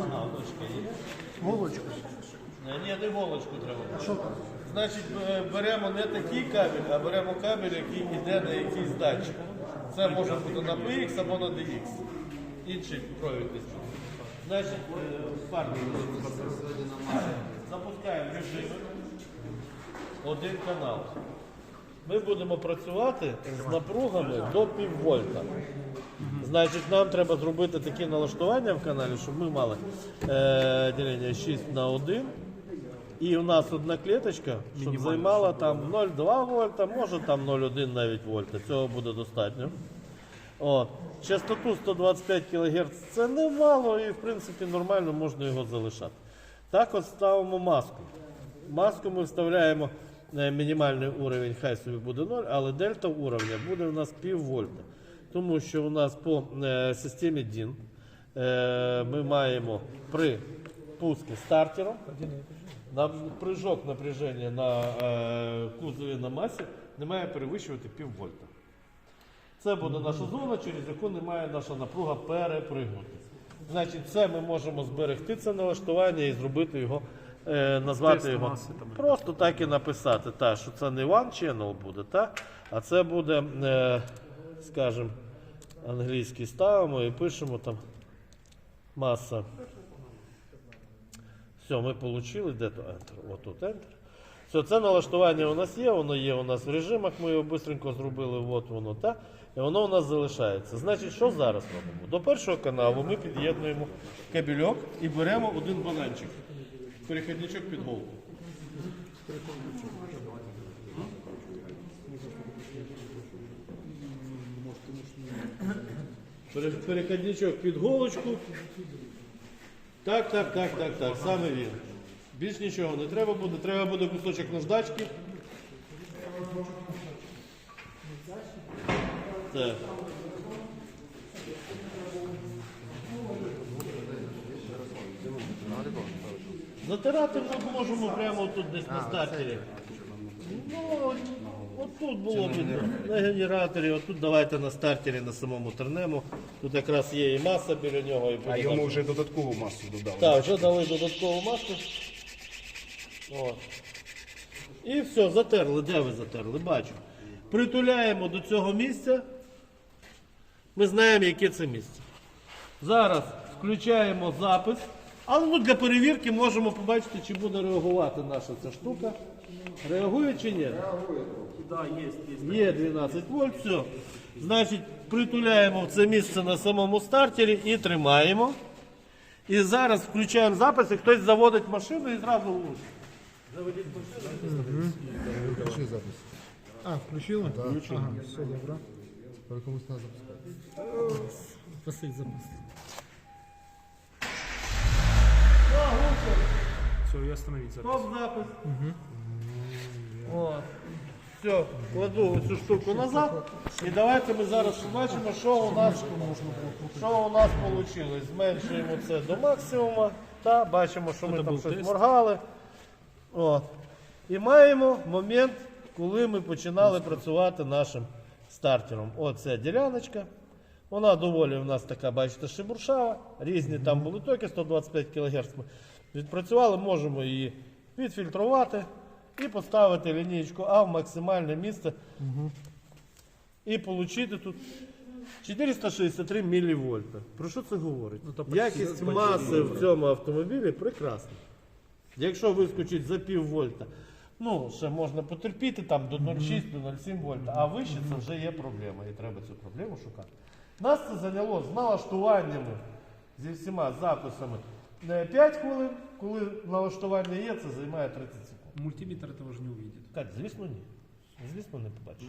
Ага, дочка є. Голочку. Ні, Ні, не волочку треба. А що там? Значить, е, беремо не такий кабель, а беремо кабель, який йде на якийсь датчик. Це може бути на PX або на DX. Інший провід десь. Значить, е, парні запускаємо режим. Один канал. Ми будемо працювати з напругами до піввольта. Значить, нам треба зробити такі налаштування в каналі, щоб ми мали е, ділення 6 на 1. І у нас одна клеточка, щоб займала там 0,2 вольта, може там 0,1 навіть вольта. Цього буде достатньо. От. Частоту 125 кГц це немало і в принципі нормально можна його залишати. Так от ставимо маску. Маску ми вставляємо е, мінімальний уровень, хай собі буде 0, але дельта уровня буде у нас пів вольта. Тому що у нас по е, системі DIN е, ми маємо при пуску стартером прыжок напряження на е, кузові на масі не має перевищувати пів вольта. Це буде наша зона, через яку не має наша напруга перепригнути. Значить, це ми можемо зберегти це налаштування і зробити його, е, назвати Тест його. маси там. Просто так і написати, та, що це не one channel буде, та, а це буде, е, скажімо, англійський ставимо і пишемо там маса. Все, ми отримали, де то Enter? Отут Enter. Все, це налаштування у нас є, воно є у нас в режимах, ми його швидко зробили, от воно, та, і воно у нас залишається. Значить, що зараз робимо? До першого каналу ми під'єднуємо кабельок і беремо один бананчик. Перехідничок під голку. Пере- Перехідничок під голочку. Так, так, так, так, так, саме він. Більш нічого не треба буде, треба буде кусочок наждачки. Так. Затирати ми можемо прямо тут десь на стартері. Ну, от, от тут було б на генераторі, от тут давайте на стартері на самому тернему. Тут якраз є і маса біля нього, і А йому вже додаткову масу додали. Так, вже дали додаткову маску. От. І все, затерли. Де ви затерли? Бачу. Притуляємо до цього місця. Ми знаємо, яке це місце. Зараз включаємо запис. Але ну, для перевірки можемо побачити, чи буде реагувати наша ця штука. Реагує чи ні? Да, є, є. Є 12 вольт, все. Значить, притуляємо в це місце на самому стартері і тримаємо. І зараз включаємо запис, і хтось заводить машину і зразу глушить. Включи запис. А, включила? Так, Ага, все добре. Тільки комусь треба запускати. Спасибо запустити. Все, я остановить запись. Стоп запис. От. Все, кладу цю штуку назад. І давайте ми зараз побачимо, що у нас що у нас вийшло. Зменшуємо це до максимуму. Та бачимо, що ми там щось моргали. От. І маємо момент, коли ми починали працювати нашим стартером. Оце діляночка. Вона доволі в нас така, бачите, шибуршава. Різні там були токи, 125 кГц відпрацювали, можемо її відфільтрувати і поставити лінійку А в максимальне місце. І отримати тут 463 мВ. Про що це говорить? Ну, то Якість маси в цьому автомобілі прекрасна. Якщо вискочить за пів вольта, ну ще можна потерпіти там до 0,6, до 0,7 вольта, а вище це вже є проблема, і треба цю проблему шукати. Нас це зайняло з налаштуваннями, зі всіма записами 5 хвилин, коли налаштування є, це займає 30 секунд. Мультиметр этого же не увидит. Так, звісно, ні. Звісно, не побачиш.